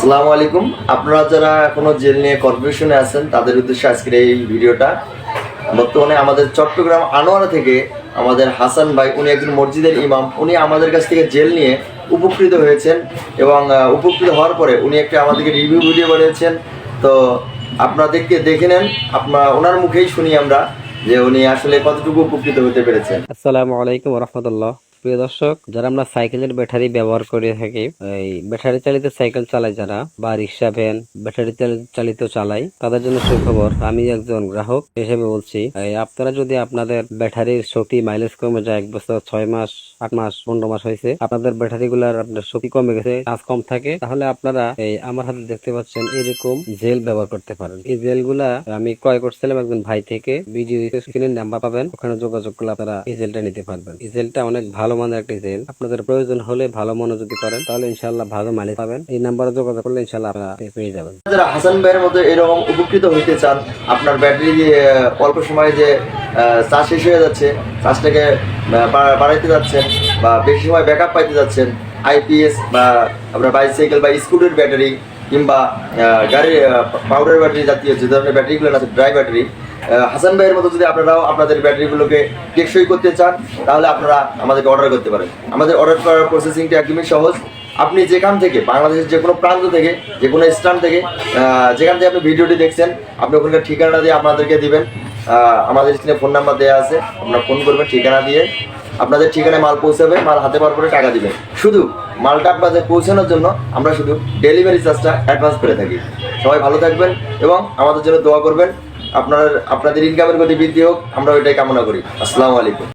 আসসালামু আলাইকুম। আপনারা যারা এখনও জেল নিয়ে কর্পোরেশনে আছেন, তাদের উদ্দেশ্যে আজকের এই ভিডিওটা। বর্তমানে আমাদের চট্টগ্রাম আনোয়ারা থেকে আমাদের হাসান ভাই, উনি একজন মসজিদের ইমাম। উনি আমাদের কাছ থেকে জেল নিয়ে উপকৃত হয়েছেন এবং উপকৃত হওয়ার পরে উনি একটা আমাদেরকে রিভিউ ভিডিও বানিয়েছেন। তো আপনাদেরকে দেখে নেন, আপনার ওনার মুখেই শুনি আমরা যে উনি আসলে কতটুকু উপকৃত হতে পেরেছেন। আসসালামু আলাইকুম রহমতুল্লাহ। প্রিয় দর্শক, যারা আমরা সাইকেলের ব্যাটারি ব্যবহার করে থাকি, এই ব্যাটারি চালিত সাইকেল চালাই যারা বা রিক্সা, ভ্যান ব্যাটারি চালিত চালাই তাদের জন্য সুখবর, আমি একজন গ্রাহক হিসেবে বলছি আপনারা যদি আপনাদের ব্যাটারির শক্তি মাইলেজ কমে যায়, এক বছর, ছয় মাস, আট মাস, পনেরো মাস হয়েছে, আপনাদের ব্যাটারি গুলার আপনার শক্তি কমে গেছে, চার্জ কম থাকে, তাহলে আপনারা এই আমার হাতে দেখতে পাচ্ছেন এরকম জেল ব্যবহার করতে পারেন। এই জেলগুলা আমি ক্রয় করছিলাম একজন ভাই থেকে ভিডিও স্ক্রিনের নাম্বার পাবেন, ওখানে যোগাযোগ করলে আপনারা এই জেলটা নিতে পারবেন। এই জেলটা অনেক ভালো মানের একটা জেল আপনাদের প্রয়োজন হলে ভালো মনোযোগী করেন তাহলে ইনশাল্লাহ ভালো মালিক পাবেন। এই নাম্বারে যোগাযোগ করলে ইনশাল্লাহ আপনারা পেয়ে যাবেন। যারা হাসান ভাইয়ের মতো এরকম উপকৃত হইতে চান আপনার ব্যাটারি আহ, অল্প সময়ে যে চার্জ শেষ হয়ে যাচ্ছে চার্জটাকে বাড়াইতে যাচ্ছেন বা বেশি সময় ব্যাকআপ পাইতে যাচ্ছেন আইপিএস বা আপনার বাইসাইকেল বা স্কুটির ব্যাটারি কিংবা গাড়ির পাউডার ব্যাটারি জাতীয় যে ধরনের ব্যাটারিগুলো আছে ড্রাই ব্যাটারি হাসান ভাইয়ের মতো যদি আপনারাও আপনাদের ব্যাটারিগুলোকে টেকসই করতে চান, তাহলে আপনারা আমাদেরকে অর্ডার করতে পারেন। আমাদের অর্ডার করার প্রসেসিংটা একদমই সহজ। আপনি যেখান থেকে, বাংলাদেশের যে কোনো প্রান্ত থেকে, যে কোনো স্থান থেকে যেখান থেকে আপনি ভিডিওটি দেখছেন, আপনি ওখানকার ঠিকানা দিয়ে আপনাদেরকে দিবেন। আমাদের স্ক্রিনে ফোন নাম্বার দেওয়া আছে, আপনারা ফোন করবেন ঠিকানা দিয়ে। আপনাদের ঠিকানায় মাল পৌঁছাবে, মাল হাতে পাওয়ার পরে টাকা দিবেন। শুধু মালটা আপনাদের পৌঁছানোর জন্য আমরা শুধু ডেলিভারি চার্জটা অ্যাডভান্স করে থাকি। সবাই ভালো থাকবেন এবং আমাদের জন্য দোয়া করবেন। আপনার আপনাদের ইনকামের গতি বৃদ্ধি হোক আমরা ওইটাই কামনা করি। আসসালামু আলাইকুম।